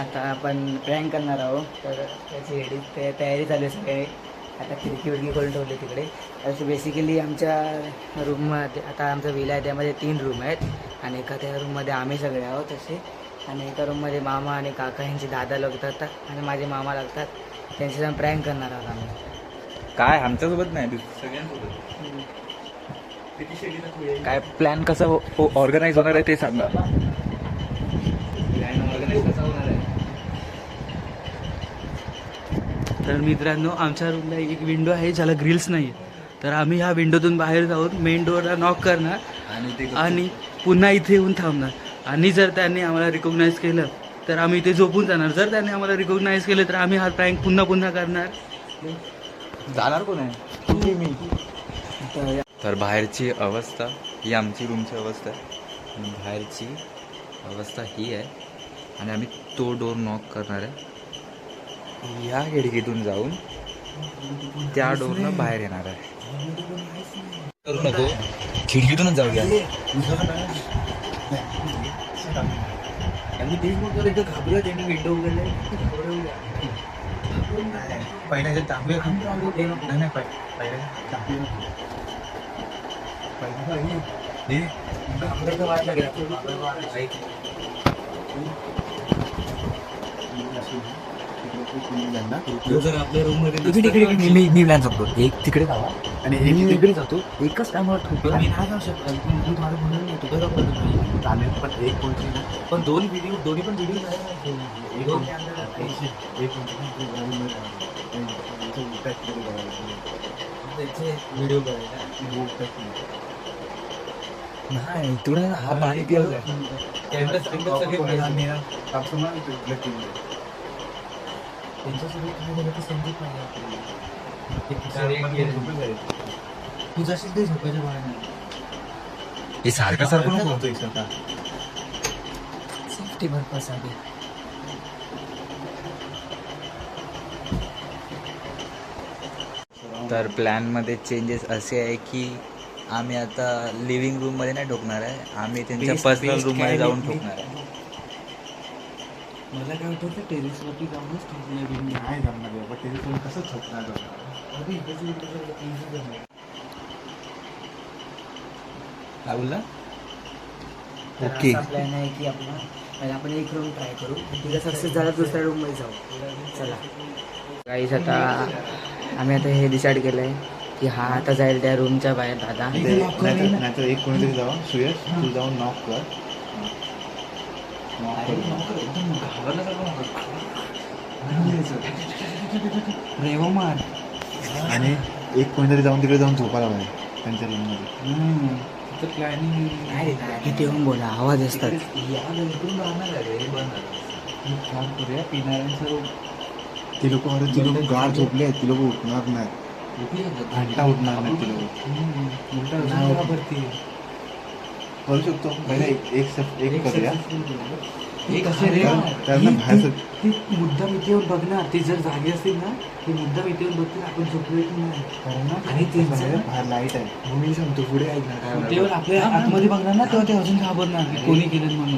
आता आपण प्रँक करणार आहोत. तर त्याची रेडी ते तयारी चालू आहे सगळे. आता खिडकी विडकी खोलून ठेवली तिकडे. असं बेसिकली आमच्या रूममध्ये आता आमचा विला आहे त्यामध्ये तीन रूम आहेत. आणि एका त्या रूममध्ये आम्ही सगळे आहोत तसे. आणि एका रूममध्ये मामा आणि काका यांचे दादा लागतात आणि माझे मामा लागतात. त्यांचे जाऊन प्रँक करणार आहोत आम्ही. काय? आमच्यासोबत नाही सगळ्यांसोबत. काय प्लॅन कसं ऑर्गनाईज होणार आहे ते सांगा. तर मित्रांनो आमच्या रूमला एक विंडो आहे ज्याला ग्रिल्स नाही तर आम्ही ह्या विंडोतून बाहेर जाऊन मेन डोअरला नॉक करणार आणि ते आणि पुन्हा इथे येऊन थांबणार. आणि जर त्यांनी आम्हाला रिकॉग्नाईज केलं तर आम्ही इथे झोपून जाणार. जर त्यांनी आम्हाला रिकॉग्नाईज केलं तर आम्ही हा प्रँक पुन्हा पुन्हा करणार. जाणार कोण आहे? मी. तर बाहेरची अवस्था ही आमची रूमची अवस्था. आहे आणि बाहेरची अवस्था ही आहे. आणि आम्ही तो डोर नॉक करणार आहे. या खिडकीतून जाऊन त्या डोरनं बाहेर येणार आहे. करू नको. खिडकीतूनच जाऊया घाबरत त्यांनी विंडो उघडले पहिल्या तांबे नाही. मी मी प्लॅन सांगतो एक तिकडे जावा आणि एक तिकडे जातो. एकच टायमावर ठोकला मी नाही जाऊ शकत. तू तू मला म्हणून नाही. तुझं जाऊ शकत चालेल पण एक कोणती पण दोन व्हिडिओ दोन्ही पण व्हिडिओ दोन त्याचे व्हिडिओ नाही तुला हा पिवलं कॅमेरा त्यांच्यासोबत काय झालं ते समजत नाही आपल्याला. तू जाशील ते झोपायच्या बाहेर हे सारखं सारखं नको सेफ्टी पर्पजसाठी तर प्लॅनमध्ये चेंजेस असे आहे की आम्ही आता लिव्हिंग रूममध्ये नाही ठोकणार आहे. आम्ही त्यांच्या पर्सनल रूममध्ये काय जाऊन मी- ठोकणार आहे. मला काय वाटतं टेरेसवरती जाऊनच काय बोलला? ओके. प्लॅन आहे की आपण पहिला आपण एक रूम ट्राय करू. तिला सक्सेस झाला दुसऱ्या रूममध्ये जाऊ. चला. काहीच आता आम्ही आता हे डिसाईड केलं आहे की हा आता जाईल त्या रूमच्या बाहेर दादा. नाहीतर एक कोणीतरी जावा. सुयश तू जाऊन नॉक कर. रेवमार आणि एक कोणीतरी जाऊन तिकडे जाऊन झोपायला पाहिजे त्यांच्या रूममध्ये प्लॅनिंग नाही इथे येऊन बोला आवाज असतात करूया पिणाऱ्यांचं ती लोक अरे ती लोक गाढ झोपले आहेत ती लोक उठणार नाहीत घंटा उठणार नाहीत ती लोक करू शकतो. पहिले एक एक एक करूया. एक असे रे. कारण त्यांना बाहेर ती मुद्दाम इथे येऊन बघणार ती जर जागी असतील ना ती मुद्दाम इथे येऊन बघतील आपण झोपलोय की नाही. आणि ते बाहेर बाहेर लाइट आहे. मी सांगतो पुढे ऐक ना काय. तेव्हा आपल्या आतमध्ये बघणार ना तेव्हा ते अजून घाबरणार कोणी केलं म्हणून.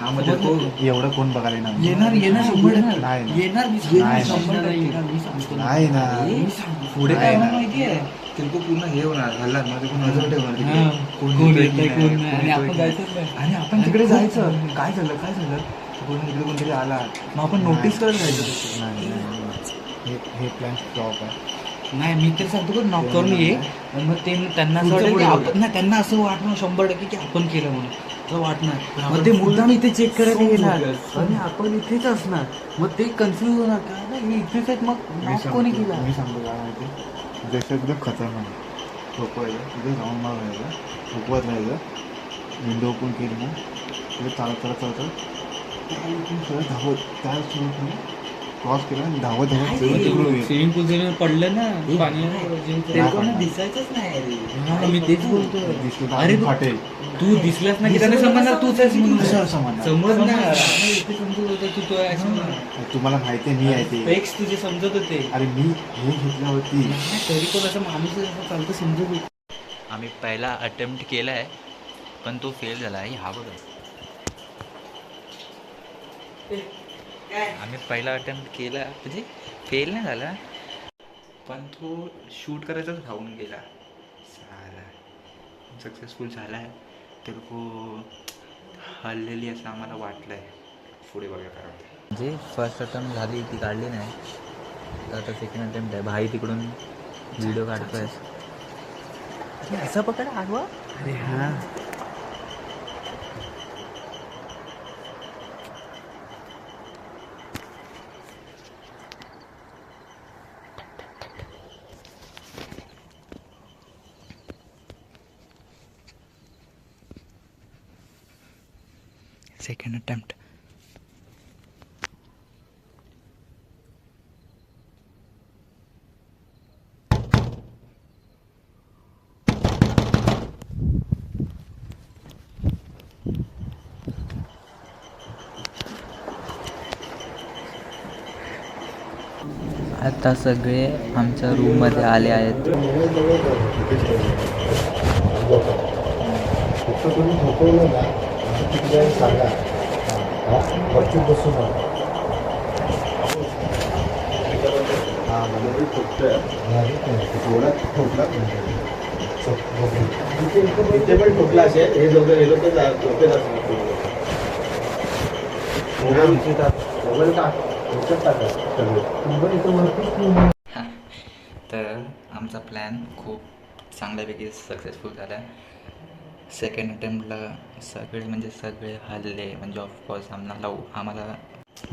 हा म्हणजे तो एवढं कोण बघायला येणार येणार येणार शंभर. नाही ना. येणार मी ना. सांगतो ना. नाही ना. पुढे काय काय होणार ना. माहितीये ते लोक पूर्ण हे होणार हल्ला नजर ठेवणार? कोण येतोय नाही? आणि आपण जायचं नाही. आणि आपण तिकडे जायचं. काय झालं काय झालं? कोण इकडे कोणतरी आला? मग आपण नोटीस करत. नाही नाही, नाही. हे हे प्लॅन फ्लॉप आहे. नाही मी तरी सांगतो की नॉक करून ये. आणि मग ते त्यांना असं पुढचं वाटेल की पुढे आपण नाही त्यांना असं वाटणार शंभर टक्के की आपण केलं म्हणून. असं वाटणार. मग ते मुद्दाम इथे चेक करायला समजू येणार. आणि आपण इथेच असणार. मग ते कन्फ्युज होणार का? नाही हे इथेच आहेत मग मी knock कोणी केला? मी सांगतो काय माहिती. जसं एकदम खतरनाक झोपवायचं तिथे राऊंड मारायचं झोपवत राहायचं विंडो ओपन केली ना. तिथे चालत चालत चालत इथून धावत. त्या सुरू क्रॉस केला आणि धावत धावत सगळं तिकडून येईल. स्विमिंग पूल जरी पडलं ना ते लोकांना दिसायचंच नाही मी तेच बोलतो दिसलं तर अरे आम्ही फाटेल तू दिसलास ना की त्यांना समजणार? तूच आहेस म्हणून. समजणार? समजणार. नाही, इथे समजत होतं की तू आहेस म्हणून. तुम्हाला माहिती आहे मी आहे ते. फेक्स तुझे समजत होते. अरे मी हे घेतल्यावरती. तरी पण असं माणूस असं चालतं समजत होतं. आम्ही पहिला अटेम्प्ट केला आहे पण तो फेल झाला. आहे हा बघा. आम्ही पहिला अटेम्प्ट केला. म्हणजे फेल नाही झाला. पण तो शूट करायचाच राहून गेला. साला सक्सेसफुल झाला आहे तर तो हल्लेली असं आम्हाला वाटलं आहे पुढे बघा करा म्हणजे फर्स्ट अटेम्प्ट झाली ती काढली नाही. तर आता सेकंड अटेम्प्ट आहे. भाई तिकडून व्हिडिओ काढतोय. असं पकड आडवा? अरे हा. सेकंड अटेम्प्ट आता सगळे आमच्या रूममध्ये आले आहेत. फक्त सांगा हा. बसून हां मला मी ठोकतोय थोडा ठोकला इथे पण ठोकला असेल हे दोघं हे लोक झोपेत तर आमचा प्लॅन खूप चांगल्यापैकी सक्सेसफुल झाला. सेकंड अटेम्प्टला सगळे म्हणजे सगळे हल्ले म्हणजे ऑफकोर्स आम्हाला आम्हाला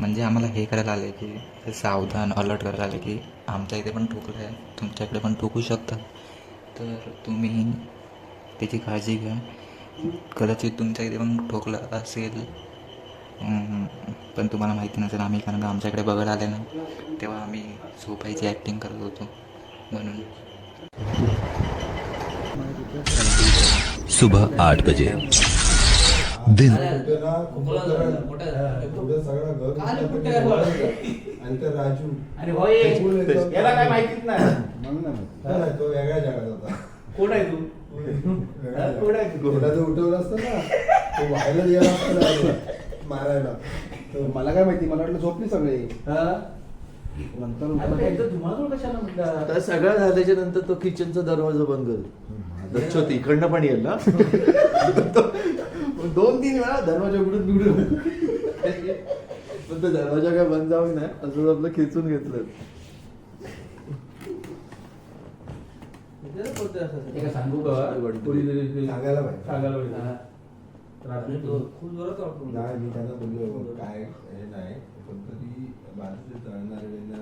म्हणजे आम्हाला हे करायला आले की सावधान अलर्ट करायला आले की आमच्या इथे पण ठोकलं आहे तुमच्याकडे पण ठोकू शकतात तर तुम्ही त्याची काळजी घ्या. कदाचित तुमच्या इथे पण ठोकलं असेल. पण तुम्हाला माहिती नसेल आम्ही कारण का आमच्याकडे बघायला आले ना तेव्हा आम्ही झोपायची ॲक्टिंग करत होतो. म्हणून सुबह आठ बजे दिन आणि तर राजू अरे होय बोल येतो. याला काय माहितीच नाही मग ना मग. नाही, तो वेगळ्या जगात होता कोण आहे तू? वेगळ्या कोण आहे जगात. तू? घोडा जो उठवला असतं ना तो व्हायला गेला मारायला. तर मला काय माहिती मला वाटलं झोपली सगळे. नंतर सगळं झाल्याच्यानंतर तो किचनचा दरवाजा बंद करतो इकडनं पण येईल ना? तो दोन तीन वेळा दरवाजा उघडून बिघडून पण तो दरवाजा काय बंद जाऊन नाही. असं आपलं खेचून घेतलं. सांगू का? सांगायला पाहिजे. त्यांना बोललो काय? हे नाही. पण तरी बाजूचे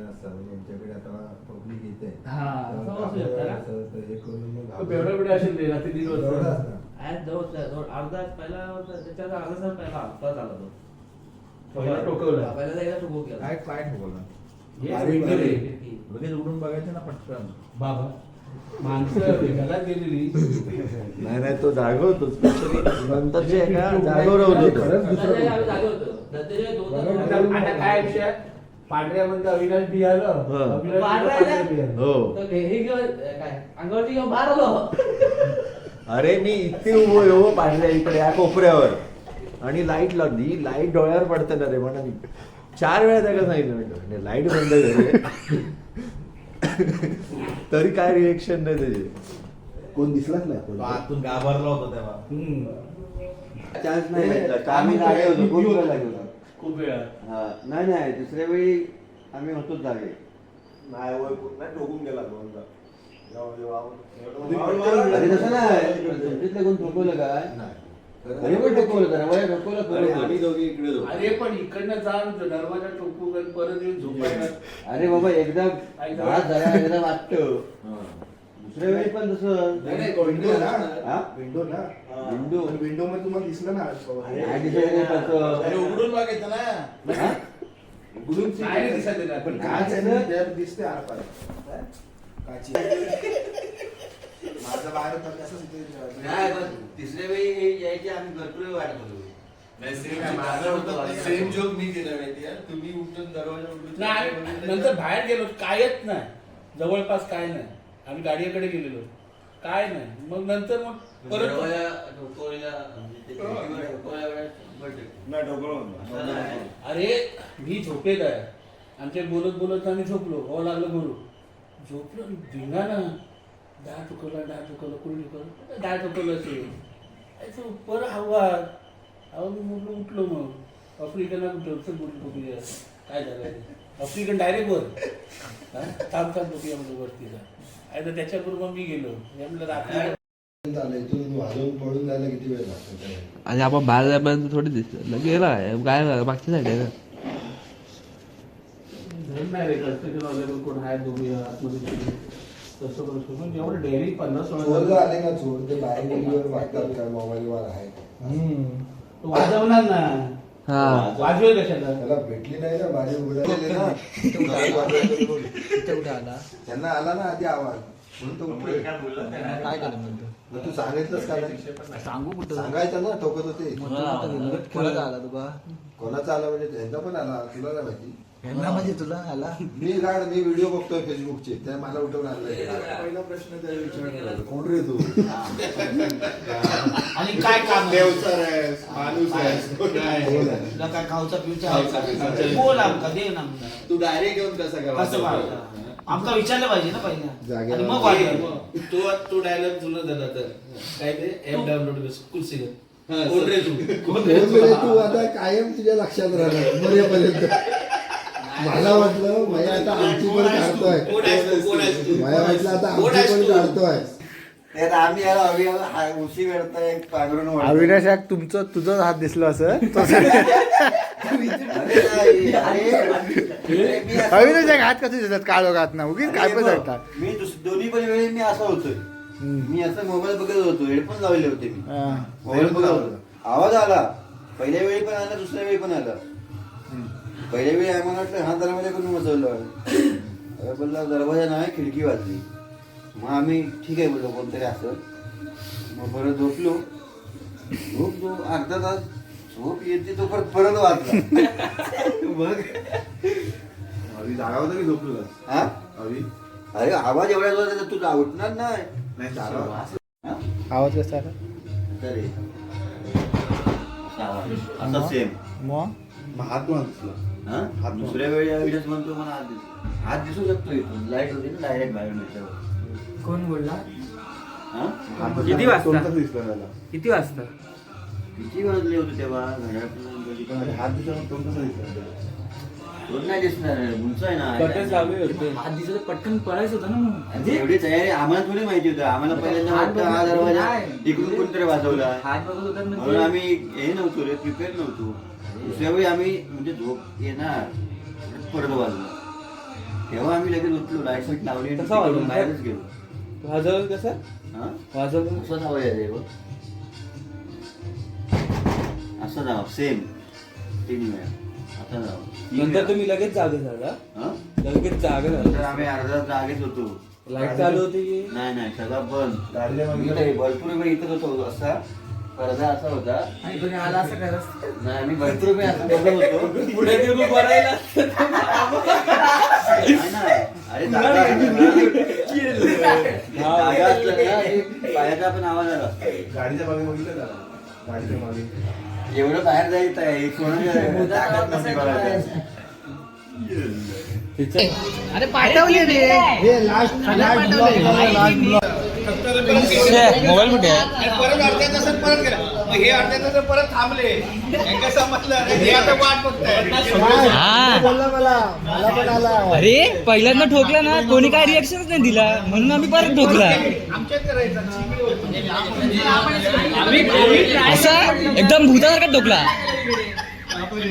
असतात यांच्याकडे आता पब्लिक येते अर्धा पहिला त्याच्या अर्धा तास पहिला आत्ताच आला तो पहिला टोकवला. पहिला एकदा तो गोल केला. काय ठोकवलं. लगेच उघडून बघायचं ना पटकन. बाबा माणसं भेटायला गेलेली. नाही नाही तो जागवतो स्पेशली नंतरचे एका जागवर होतो तो. खरंच दुसरं आम्ही कोण? आता काय विषय? पांढऱ्यामध्ये अविनाश हा. पांढऱ्या. हो. तर हे घेऊन काय अंगावरती घेऊन बाहेर आलो. अरे मी इथे उभो आहे हो पाहिलं इकडे या कोपऱ्यावर. आणि लाइट लावली. लाइट डोळ्यावर पडते ना रे म्हणून चार वेळा त्याला सांगितलं लाइट बंद करे तरी काय रिएक्शन नाही त्याचे. कोण दिसलाच नाही कोण. आतून घाबरला होता तेव्हा. हम्म. चान्स नाही भेटला. आम्ही होतो. वेळ लागला? खूप वेळा हा नाही नाही दुसऱ्या वेळी आम्ही होतोच जागे. नाही वय नाही, ठोकून गेला दोनदा जेव्हा- जेव्हा अरे तसं नाही. तुमच्यातले कोण ठोकवलं काय नाही. अरे पण ठोकवलं जरा वय ठोकवलं अरे आम्ही परत दोघे इकडे. अरे पण इकडनं जाऊन दरवाजा टोकू आणि परत येऊन झोपायला. अरे बाबा एकदा घरात जरा एकदा वाटतं. हा. वेळी पण तसं नाही, नाही, विंडो ना हा? विंडो ना विंडो. विंडो मध्ये तुम्हाला दिसलं ना नाही नाही तसं. उघडून बघायचं ना. हा? उघडून नाही दिसत आहे. पण काच आहे ना त्यात दिसते आरपार. काची. माझा बाहेर होता कसं नाही, पण तिसऱ्या वेळी यायची आम्ही भरपूर वेळ वाटत होतो. सेम जोक मी केला माहितीये तुम्ही उठून दरवाजा उघडून नाही नंतर बाहेर गेलो कायच नाही. जवळपास काय नाही. आम्ही गाडीकडे गेलेलो. काय नाही. मग नंतर मग परत म्हणजे. नाही डोकं नाही. अरे मी झोपेत आहे. आमच्या बोलत बोलत आम्ही झोपलो. हो लागलं बोलू. झोपलो धिंगा ना डाळ टुकवला डाळ टुकवलं कुणी डाळ टुकवलं असेल असं. परत आवाज अहो मी म्हटलं उठलो मग. आफ्रिकनला कुठं? चल बोलू बघूया काय झालं. आफ्रिकन डायरेक्ट वर. हा? थांब थांब बघूया म्हणलं वरती जा. आणि तर त्याच्याबरोबर मी गेलो. मी म्हटलं रात्री झालं इथून वाजवून पळून जायला किती वेळ लागतो? आणि आपण बाहेर जायपर्यंत थोडी दिसत गेला. काय मागच्या साईड आहे ना. नाही रे अवेलेबल कोण आहे आतमध्ये. तसं करू शकतो. पण एवढं डेअरी चोर आले ना चोर? ते बाहेर गेल्यावर वाटतात काय मोबाईलवर आहे. तो वाजवणार ना. हा. वाजवेल कशाला? त्याला भेटली नाही ना बाहेर उघडायला ना कुठे आला. त्यांना आला ना आधी आवाज. म्हणून तो उठले. काय केलं म्हणतो? मग तू सांगितलंस का नाही? सांगू कुठं? सांगायचं ना ठोकत होते. मग? कोणाचा आला तुका कोणाचा आला म्हणजे त्यांचा पण आला तुला नाही माहिती. यांना म्हणजे तुला आला? मी गाड मी व्हिडिओ बघतोय फेसबुकचे. त्या मला उठवून आणलं पहिला प्रश्न त्या विचारला. कोण रे तू? आणि काय काम कोण आहे? तुला काय खाऊचा पिऊचा? बोल आमका दे ना आमका. तू डायरेक्ट येऊन कसा काय कसं वाजवतो? वागता? आमका विचारलं पाहिजे ना पहिला जागेवर आणि मग तो तो डायलॉग तुला झाला तर. काय ते? ऍप डाउनलोड कर. कोण रे तू? कोण रे कोण रे तू? आता कायम तुझ्या लक्षात राहणार. मरेपर्यंत मला वाटलं माया आता आमची पण काढतोय. कोण आहेस तू? कोण आहेस तू? माया वाटलं आता कोण आमची आहेस पण तू? काढतोय. त्यात आम्ही याला अवियाला हा- उशी पांघरून वळताय. अविनाश याक तुमचं तुझंच हात दिसलो असं? अरे नाही, अरे, अरे, मी असं- अविनाश याक हात. कसे देतात काळो घात ना उगीच काय पण अरे, सांगतात मी दुस- दोन्ही पण वेळी मी असा होतोय. मी असं मोबाईल बघत होतो. हेडफोन लावले होते मी. हा. मोबाईल बघत होतो. आवाज आला. पहिल्या वेळी पण आला दुसऱ्या वेळी पण आला. पहिल्या वेळी आम्हाला वाटलं हा दरवाजा करून बसवलं अरे बोलला दरवाजा नाही खिडकी वाजली. मग आम्ही ठीक आहे बोललो कोणतरी असं. मग परत झोपलो. झोप जो अर्धा तास. झोप येते तो परत परत वाजला. मग? अवी जागा होता की झोपलो? हा? अवी अरे आवाज एवढा जोरात आहे, तुला उठणार नाही. नाही जागा हा? आवाज कसा अरे. असा सेम मग? हात दिसला? हा? हात दुसऱ्या वेळी म्हणतो मला हात दिसतो हात दिसू शकतो इथून. लाइट होती ना डायरेक्ट बाहेर कोण बोलला? हा? किती वाजता? दिसला त्याला? किती वाजता? किती वाजले होते तेव्हा? घड्याळ हात दिसला तोंड कसं दिसला त्याला? दोन नाही दिसणार? उंच आहे ना. लावले होते. पटकन पळायचं होतं ना मग आणि एवढी तयारी आम्हाला थोडी माहिती होतं. आम्हाला पहिल्यांदा हात वाटतं हा बघून- दरवाजा नाही. इकडून कोणतरी वाजवला. हात बघत होतात म्हणून म्हणजे आम्ही हे नव्हतो रे प्रिपेअर नव्हतो. दुसऱ्या वेळी आम्ही म्हणजे झोप येणार परत वाजलो तेव्हा आम्ही लगेच उठलो लाइट लावली आणि वाजवला? तिकडून बाहेरच गेलो. वाजवलं कसं? हा? वाजवलं असं नाव आहे रे असं नाव सेम तीन वेळा. आता नाव. तीन नंतर. तुम्ही लगेच जागे झाला. हा? लगेच जागे नंतर झाला आम्ही अर्धा जागेच होतो. लाइट चालू होती की? नाही नाही सगळं बंद. गाडीच्या मागे मी नाही, भरपूर वेळ इथंच होतो असा. पडदा असा होता. आणि कोणी आला असं करत नाही आम्ही भरपूर वेळ असं बघत होतो. पुढे ते उभं राहिला नाही. ना, अरे जागा असलं ना, जागा असलं ना, की पायाचा पण आवाज आला. गाडीच्या मागे बघितलं त्याला गाडीच्या मागे. एवढं बाहेर जायचं आहे कोणाच्या ताकद नव्हती. अरे पाठवली रे. मोबाईल कुठे आहे? परत अर्ध्या तासात परत गेला. मग हे अर्ध्या तासात परत थांबले. यांना समजलं. अरे हे आता वाट बघताय. हा. बोलला मला. मला पण आला. अरे पहिल्यांदा ठोकला ना. कोणी काय रिएक्शनच नाही दिला. म्हणून आम्ही परत ठोकला. करायचं असा एकदम भूतासारखा ठोकला?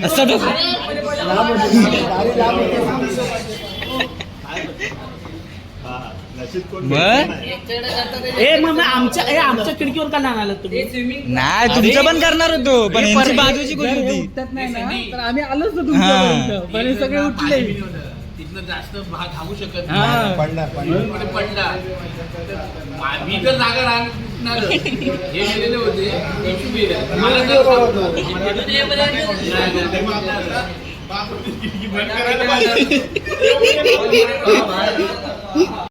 असा ठोकला मग ए मग आमच्या ए आमच्या खिडकीवर का नाही आला तुम्ही? नाही तुमचं पण करणार होतो पण यांची बाजूची कोण होती? तर आम्ही आलोच हा. पण सगळे उठले. तिथनं जास्त भाग धावू शकत. नाही. पडला तर मी तर जागा राहणार. हे गेलेले होते HP ला. मला तर- नाही, नाही, बाप रे, बंद करायला पाहिजे.